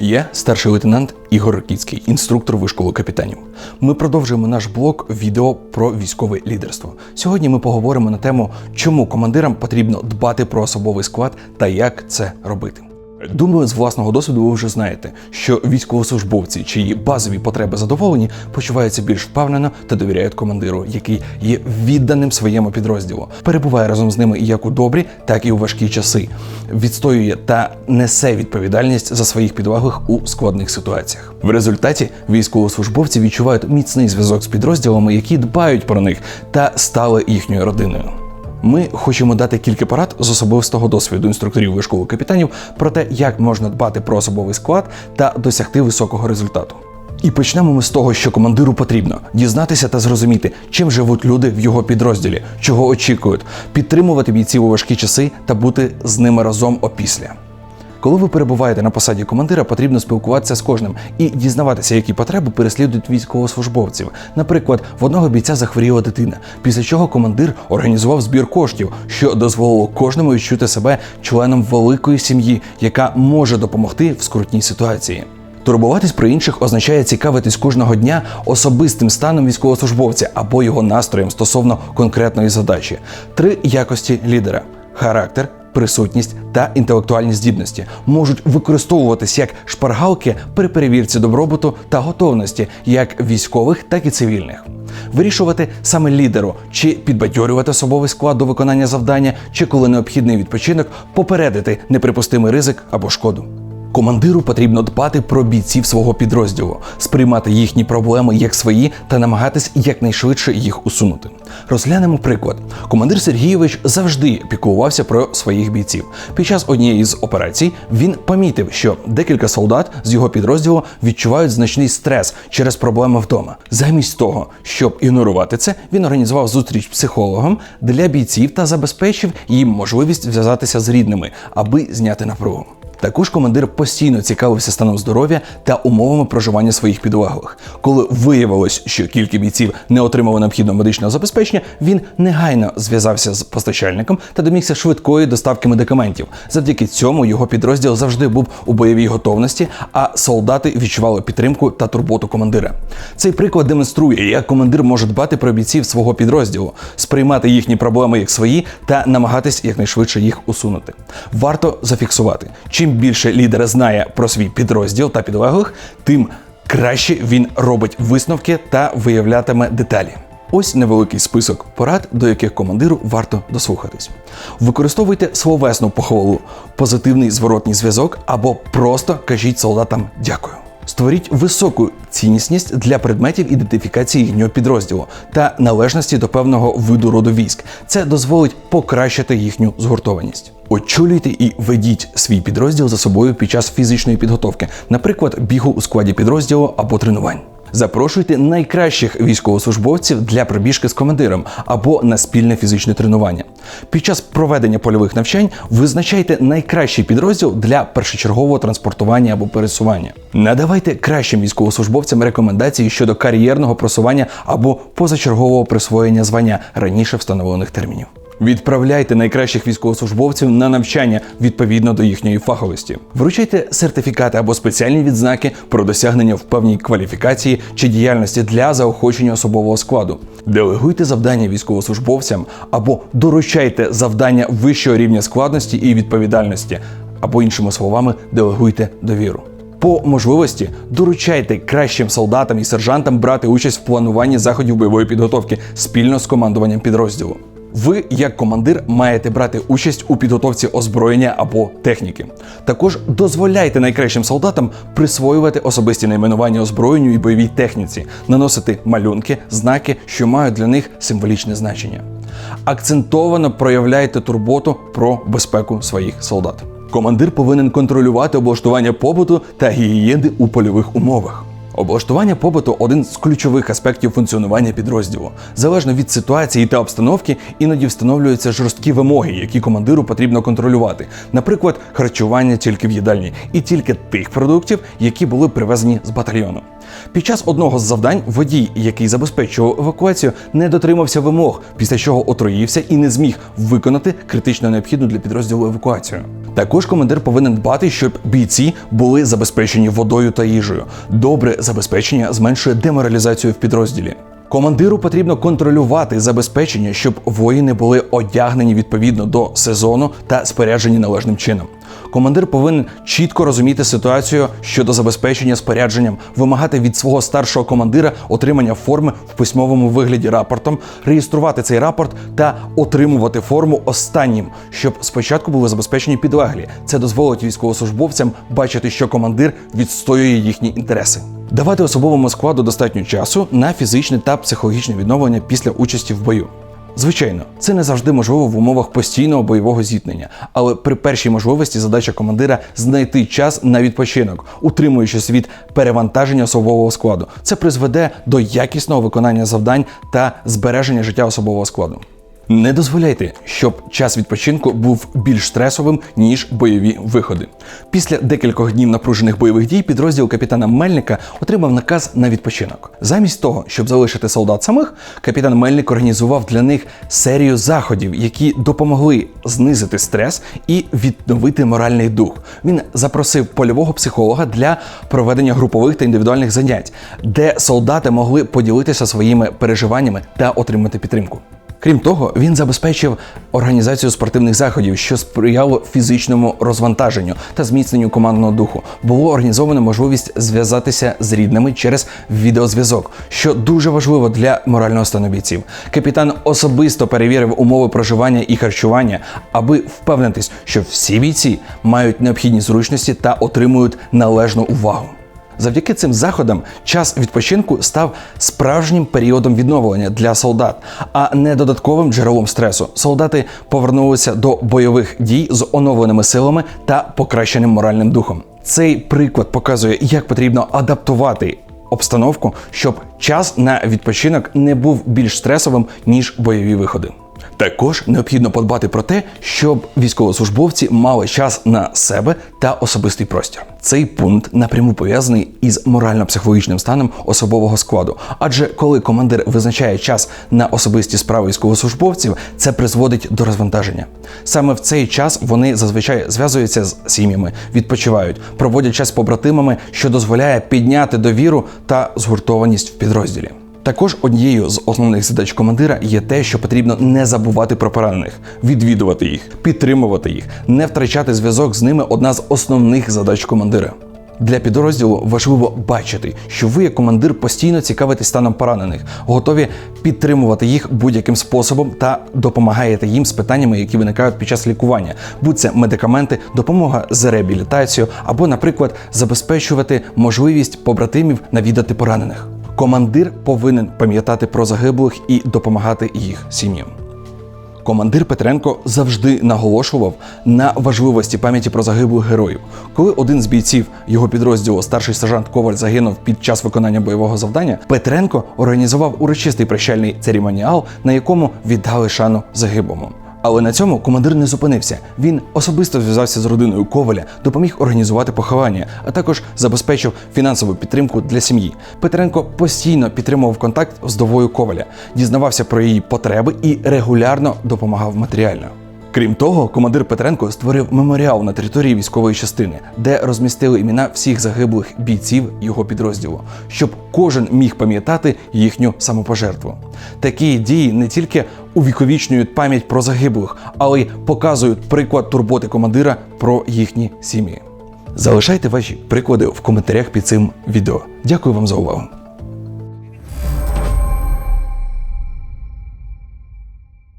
Я старший лейтенант Ігор Ракіцький, інструктор вишколи капітанів. Ми продовжуємо наш блок відео про військове лідерство. Сьогодні ми поговоримо на тему, чому командирам потрібно дбати про особовий склад та як це робити. Думаю, з власного досвіду ви вже знаєте, що військовослужбовці, чиї базові потреби задоволені, почуваються більш впевнено та довіряють командиру, який є відданим своєму підрозділу, перебуває разом з ними як у добрі, так і у важкі часи, відстоює та несе відповідальність за своїх підлеглих у складних ситуаціях. В результаті військовослужбовці відчувають міцний зв'язок з підрозділами, які дбають про них та стали їхньою родиною. Ми хочемо дати кілька порад з особистого досвіду інструкторів вишкових капітанів про те, як можна дбати про особовий склад та досягти високого результату. І почнемо ми з того, що командиру потрібно дізнатися та зрозуміти, чим живуть люди в його підрозділі, чого очікують, підтримувати бійців у важкі часи та бути з ними разом опісля. Коли ви перебуваєте на посаді командира, потрібно спілкуватися з кожним і дізнаватися, які потреби переслідують військовослужбовців. Наприклад, в одного бійця захворіла дитина, після чого командир організував збір коштів, що дозволило кожному відчути себе членом великої сім'ї, яка може допомогти в скрутній ситуації. Турбуватись про інших означає цікавитись кожного дня особистим станом військовослужбовця або його настроєм стосовно конкретної задачі. Три якості лідера: характер, присутність та інтелектуальні здібності можуть використовуватись як шпаргалки при перевірці добробуту та готовності як військових, так і цивільних. Вирішувати саме лідеру, чи підбадьорювати особовий склад до виконання завдання, чи коли необхідний відпочинок, попередити неприпустимий ризик або шкоду. Командиру потрібно дбати про бійців свого підрозділу, сприймати їхні проблеми як свої та намагатись якнайшвидше їх усунути. Розглянемо приклад. Командир Сергійович завжди піклувався про своїх бійців. Під час однієї з операцій він помітив, що декілька солдат з його підрозділу відчувають значний стрес через проблеми вдома. Замість того, щоб ігнорувати це, він організував зустріч психологом для бійців та забезпечив їм можливість зв'язатися з рідними, аби зняти напругу. Також командир постійно цікавився станом здоров'я та умовами проживання своїх підлеглих. Коли виявилось, що кілька бійців не отримали необхідного медичного забезпечення, він негайно зв'язався з постачальником та домігся швидкої доставки медикаментів. Завдяки цьому його підрозділ завжди був у бойовій готовності, а солдати відчували підтримку та турботу командира. Цей приклад демонструє, як командир може дбати про бійців свого підрозділу, сприймати їхні проблеми як свої та намагатись якнайшвидше їх усунути. Варто зафіксувати, чим більше лідер знає про свій підрозділ та підлеглих, тим краще він робить висновки та виявлятиме деталі. Ось невеликий список порад, до яких командиру варто дослухатись. Використовуйте словесну похвалу, позитивний зворотній зв'язок або просто кажіть солдатам дякую. Створіть високу ціннісність для предметів ідентифікації їхнього підрозділу та належності до певного виду роду військ. Це дозволить покращити їхню згуртованість. Очолюйте і ведіть свій підрозділ за собою під час фізичної підготовки, наприклад, бігу у складі підрозділу або тренувань. Запрошуйте найкращих військовослужбовців для пробіжки з командиром або на спільне фізичне тренування. Під час проведення польових навчань визначайте найкращий підрозділ для першочергового транспортування або пересування. Надавайте кращим військовослужбовцям рекомендації щодо кар'єрного просування або позачергового присвоєння звання раніше встановлених термінів. Відправляйте найкращих військовослужбовців на навчання відповідно до їхньої фаховості. Вручайте сертифікати або спеціальні відзнаки про досягнення в певній кваліфікації чи діяльності для заохочення особового складу. Делегуйте завдання військовослужбовцям або доручайте завдання вищого рівня складності і відповідальності, або іншими словами, делегуйте довіру. По можливості доручайте кращим солдатам і сержантам брати участь в плануванні заходів бойової підготовки спільно з командуванням підрозділу. Ви, як командир, маєте брати участь у підготовці озброєння або техніки. Також дозволяйте найкращим солдатам присвоювати особисті найменування озброєнню і бойовій техніці, наносити малюнки, знаки, що мають для них символічне значення. Акцентовано проявляйте турботу про безпеку своїх солдат. Командир повинен контролювати облаштування побуту та гігієни у польових умовах. Облаштування побуту один з ключових аспектів функціонування підрозділу. Залежно від ситуації та обстановки, іноді встановлюються жорсткі вимоги, які командиру потрібно контролювати. Наприклад, харчування тільки в їдальні і тільки тих продуктів, які були привезені з батальйону. Під час одного з завдань водій, який забезпечував евакуацію, не дотримався вимог, після чого отруївся і не зміг виконати критично необхідну для підрозділу евакуацію. Також командир повинен дбати, щоб бійці були забезпечені водою та їжею. Добре забезпечення зменшує деморалізацію в підрозділі. Командиру потрібно контролювати забезпечення, щоб воїни були одягнені відповідно до сезону та споряджені належним чином. Командир повинен чітко розуміти ситуацію щодо забезпечення спорядженням, вимагати від свого старшого командира отримання форми в письмовому вигляді рапортом, реєструвати цей рапорт та отримувати форму останнім, щоб спочатку були забезпечені підлеглі. Це дозволить військовослужбовцям бачити, що командир відстоює їхні інтереси. Давати особовому складу достатньо часу на фізичне та психологічне відновлення після участі в бою. Звичайно, це не завжди можливо в умовах постійного бойового зіткнення, але при першій можливості задача командира знайти час на відпочинок, утримуючись від перевантаження особового складу. Це призведе до якісного виконання завдань та збереження життя особового складу. Не дозволяйте, щоб час відпочинку був більш стресовим ніж бойові виходи. Після декількох днів напружених бойових дій підрозділ капітана Мельника отримав наказ на відпочинок. Замість того, щоб залишити солдат самих, капітан Мельник організував для них серію заходів, які допомогли знизити стрес і відновити моральний дух. Він запросив польового психолога для проведення групових та індивідуальних занять, де солдати могли поділитися своїми переживаннями та отримати підтримку. Крім того, він забезпечив організацію спортивних заходів, що сприяло фізичному розвантаженню та зміцненню командного духу. Було організовано можливість зв'язатися з рідними через відеозв'язок, що дуже важливо для морального стану бійців. Капітан особисто перевірив умови проживання і харчування, аби впевнитись, що всі бійці мають необхідні зручності та отримують належну увагу. Завдяки цим заходам час відпочинку став справжнім періодом відновлення для солдат, а не додатковим джерелом стресу. Солдати повернулися до бойових дій з оновленими силами та покращеним моральним духом. Цей приклад показує, як потрібно адаптувати обстановку, щоб час на відпочинок не був більш стресовим ніж бойові виходи. Також необхідно подбати про те, щоб військовослужбовці мали час на себе та особистий простір. Цей пункт напряму пов'язаний із морально-психологічним станом особового складу. Адже коли командир визначає час на особисті справи військовослужбовців, це призводить до розвантаження. Саме в цей час вони зазвичай зв'язуються з сім'ями, відпочивають, проводять час побратимами, що дозволяє підняти довіру та згуртованість в підрозділі. Також однією з основних задач командира є те, що потрібно не забувати про поранених, відвідувати їх, підтримувати їх, не втрачати зв'язок з ними одна з основних задач командира. Для підрозділу важливо бачити, що ви, як командир, постійно цікавитесь станом поранених, готові підтримувати їх будь-яким способом та допомагаєте їм з питаннями, які виникають під час лікування, будь це медикаменти, допомога з реабілітацією або, наприклад, забезпечувати можливість побратимів навідати поранених. Командир повинен пам'ятати про загиблих і допомагати їх сім'ям. Командир Петренко завжди наголошував на важливості пам'яті про загиблих героїв. Коли один з бійців його підрозділу, старший сержант Коваль, загинув під час виконання бойового завдання, Петренко організував урочистий прощальний церемоніал, на якому віддали шану загиблому. Але на цьому командир не зупинився. Він особисто зв'язався з родиною Коваля, допоміг організувати поховання, а також забезпечив фінансову підтримку для сім'ї. Петренко постійно підтримував контакт з довою Коваля, дізнавався про її потреби і регулярно допомагав матеріально. Крім того, командир Петренко створив меморіал на території військової частини, де розмістили імена всіх загиблих бійців його підрозділу, щоб кожен міг пам'ятати їхню самопожертву. Такі дії не тільки увіковічнюють пам'ять про загиблих, але й показують приклад турботи командира про їхні сім'ї. Залишайте ваші приклади в коментарях під цим відео. Дякую вам за увагу.